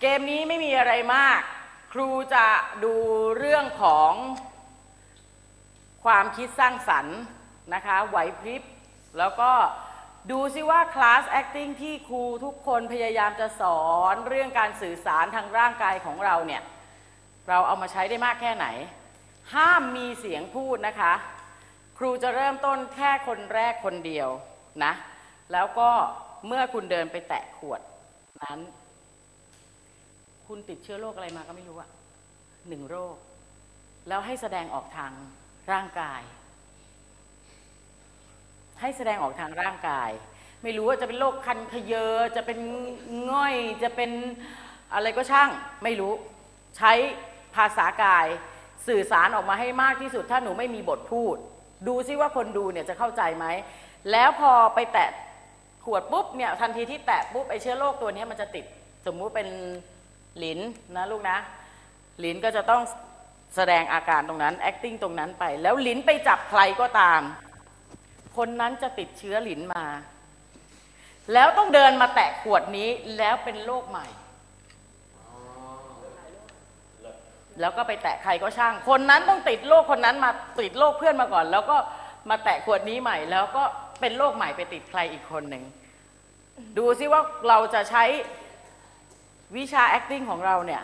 เกมนี้ไม่มีอะไรมาก ครูจะดูเรื่องของความคิดสร้างสรรค์นะคะไหวพริบ แล้วก็ดูซิว่าคลาส acting ที่ครูทุกคนพยายามจะสอนเรื่องการสื่อสารทางร่างกายของเราเนี่ย เราเอามาใช้ได้มากแค่ไหน ห้ามมีเสียงพูดนะคะ ครูจะเริ่มต้นแค่คนแรกคนเดียวนะ แล้วก็เมื่อคุณเดินไปแตะขวดนั้น คุณติดเชื้อโรคอะไรมาก็ไม่รู้อะหนึ่งโรค แล้วให้แสดงออกทางร่างกาย ให้แสดงออกทางร่างกาย ไม่รู้ว่าจะเป็นโรคคันขยเยอจะเป็นง่อยจะเป็นอะไรก็ช่าง ไม่รู้ ใช้ภาษากายสื่อสารออกมาให้มากที่สุด ถ้าหนูไม่มีบทพูด ดูซิว่าคนดูเนี่ยจะเข้าใจไหม แล้วพอไปแตะขวดปุ๊บเนี่ยทันทีที่แตะปุ๊บไอเชื้อโรคตัวนี้มันจะติด สมมุติเป็น ลิ้นนะลูกนะ ลิ้นก็จะต้องแสดงอาการตรงนั้น acting ตรงนั้นไป แล้วลิ้นไปจับใครก็ตาม คนนั้นจะติดเชื้อลิ้นมา แล้วต้องเดินมาแตะขวดนี้แล้วเป็นโรคใหม่ แล้วก็ไปแตะใครก็ช่าง คนนั้นต้องติดโรคคนนั้นมาติดโรคเพื่อนมาก่อน แล้วก็มาแตะขวดนี้ใหม่ แล้วก็เป็นโรคใหม่ไปติดใครอีกคนหนึ่ง ดูซิว่าเราจะใช้ วิชา acting ของเราเนี่ย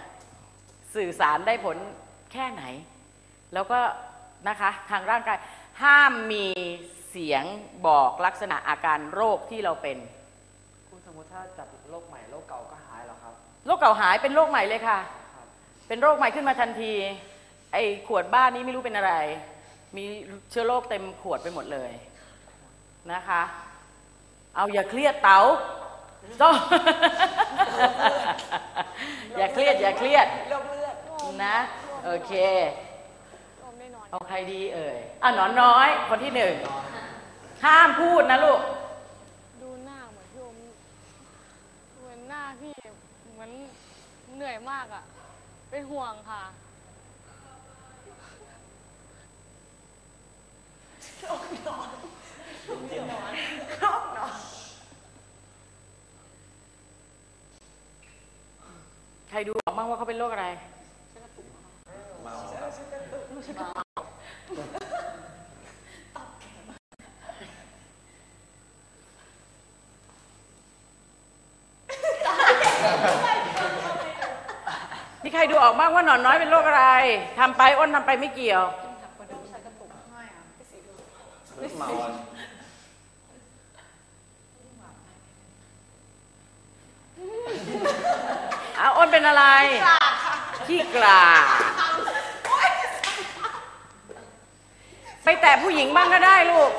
สื่อสารได้ผลแค่ไหน แล้วก็นะคะทางร่างกายห้ามมีเสียงบอกลักษณะอาการโรคที่เราเป็นครูสมมติถ้าจับโรคใหม่โรคเก่าก็หายเหรอครับโรคเก่าหายเป็นโรคใหม่เลยค่ะครับเป็นโรคใหม่ขึ้นมาทันที ไอ้ขวดบ้านนี้ไม่รู้เป็นอะไร มีเชื้อโรคเต็มขวดไปหมดเลยนะคะ เอาอย่าเครียดเต๋า จ้อง อย่าเครียดอย่าเครียดนะโอเคเอาใครดีเอ่ยอะหนอนน้อยคนที่หนึ่งห้ามพูดนะลูก ดูหน้าเหมือนพี่อมเหมือนหน้าพี่เหมือนเหนื่อยมากอะ่ะ เป็นห่วงค่ะ ใครดูออก บ้างว่าเขาเป็นโรคอะไรมีใครดูออกบ้างว่าหนอนน้อยเป็นโรคอะไรทำไปอ้นทำไปไม่เกี่ยว เมาอะ อ้าวอ้น เป็นอะไร ขี้กลาดไปแตะผู้หญิงบ้างก็ได้ลูก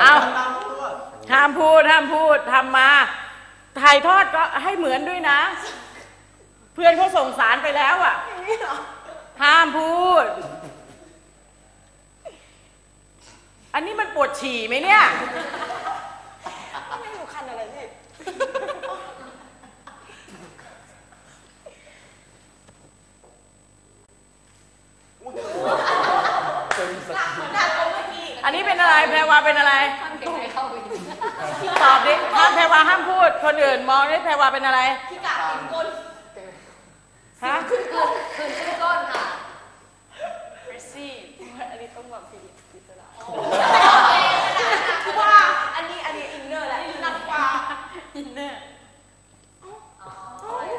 เอา ห้ามพูดห้ามพูดทำมา ถ่ายทอดก็ให้เหมือนด้วยนะ เพื่อนเขาส่งสารไปแล้วอะ ห้ามพูด อันนี้มันปวดฉี่ไหมเนี่ยอันนี้เป็น อะไรแพรวาเป็นอะไรตอบดิห้ามแพรวาห้ามพูด คนอื่นมองดิแพรวาเป็นอะไรขี้กากินก้นฮะคืนคืนชื่อก้นค่ะเรซี่อันนี้ต้องแบบผิดผิดละว่าอันนี้อันนี้อินเนอร์แหละหนักกว่าอินเนอร์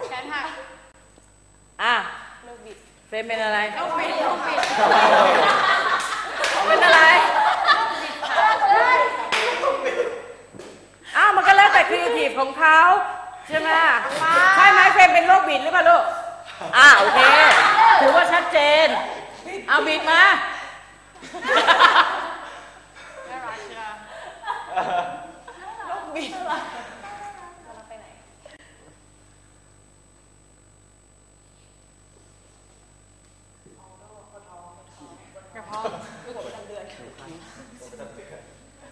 แขนหักอะเลิกบิดเฟรมเป็นอะไรต้องบิดต้องบิดเป็นอะไร อ้าว มันก็แล้วแต่ค รีเอทีฟของเขาใช่ไหมใช่ไหมเฟรมเป็นโรคบิดหรือเปล่าลูกอ่าโอเคถือว่าชัดเจน เอาบิดมาน่ารักจ้ะกระเพาะ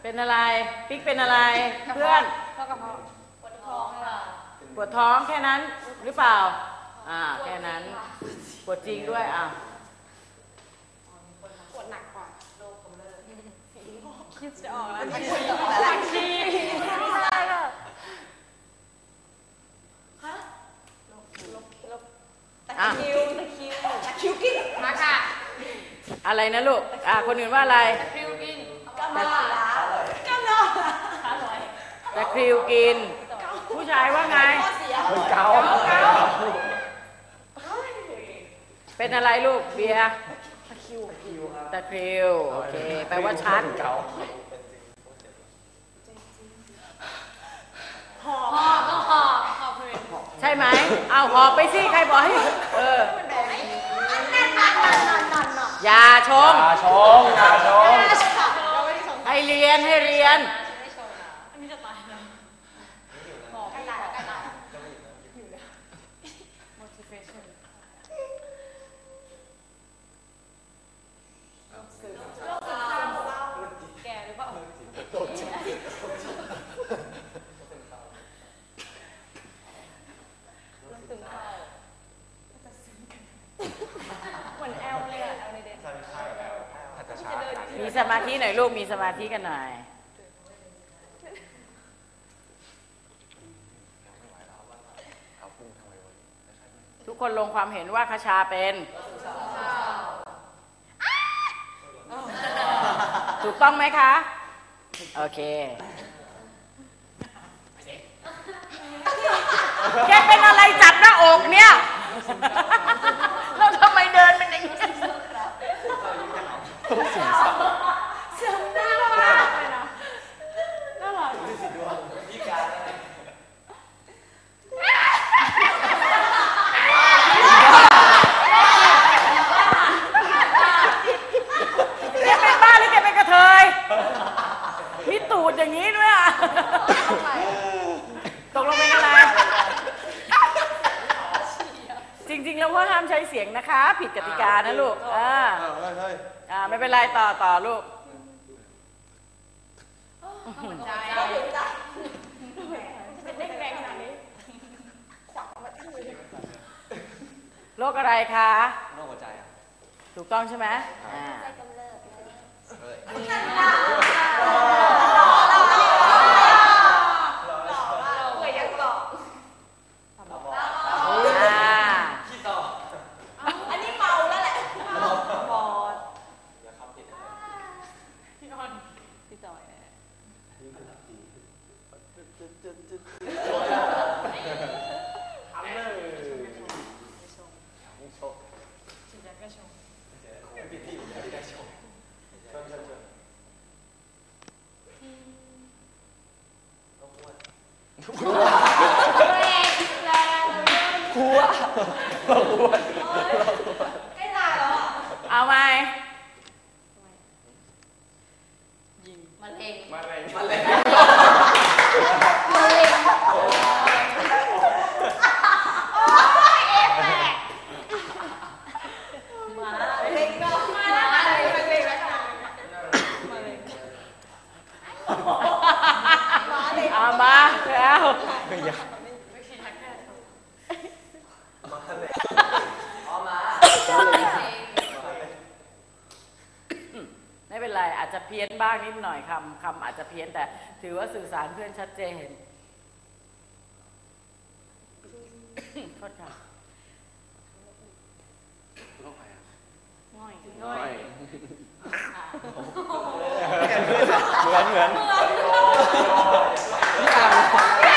เป็นอะไร ปิ๊กเป็นอะไร เพื่อน แล้วกระเพาะปวดท้องค่ะปวดท้องแค่นั้นหรือเปล่า อ่า แค่นั้น ปวดจริงด้วยอ่าปวดหนักกว่าคิดจะออกแล้วตักชีตะคิวตะคิวตะคิวกินมาค่ะ อะไรนะลูก อ่า คนอื่นว่าอะไรฟิวกินกำลังล้ากำลังตะ คริวกิน ผู้ชายว่าไงข้อเสียเกาเป็นอะไรลูกเบียร์คิวครับตะคริวโอเคแปลว่าชัดเกาหอบต้องหอบหอบเลยใช่ไหมเอาหอบไปสิใครบอกให้เออ อย่าชมยาชงยาชง ให้เรียนให้เรียนอันนี้จะตายเลย motivation แก่หรือเปล่า เหมือนแอลเลยอะแอลในเด็กอาจจะช้ามีสมาธิหน่อยลูกมีสมาธิกันหน่อยทุกคนลงความเห็นว่าคชาเป็นถูกต้องไหมคะ โอเค แกเป็นอะไรจับหน้าอกเนี่ย แล้วทำไมเดินเป็นอย่างนี้ แกเป็นบ้าหรือแกเป็นกระเทยมีตูดอย่างนี้ด้วยอะ ตกลงเป็นอะไร จริง ๆ แล้วว่าห้ามใช้เสียงนะคะ ผิดกติกานะลูกอ่าอ่าไม่เป็นไรต่อต่อลูกใจจะเด้งแรงขนาดนี้โรคอะไรคะ โรคหัวใจอะถูกต้องใช่ไหมอ่าเปื่อยยังหลอก อ่า อันนี้เมาแล้วแหละบอด พี่ออนพี่จอย ทำเลย ฉีดยาแก้ชง ใกล้ตายแล้วอะเอาไห ไม่อยากไม่ฉีดยอ๋อมาไม่เป็นไรอาจจะเพี้ยนบ้างนิดหน่อยคำคำอาจจะเพี้ยนแต่ ถือว่าสื่อสารเพื่อนชัดเจนโทษค่ะโรคอะไรอะง่อยน้อยเหมือนเหมือนพี่อัง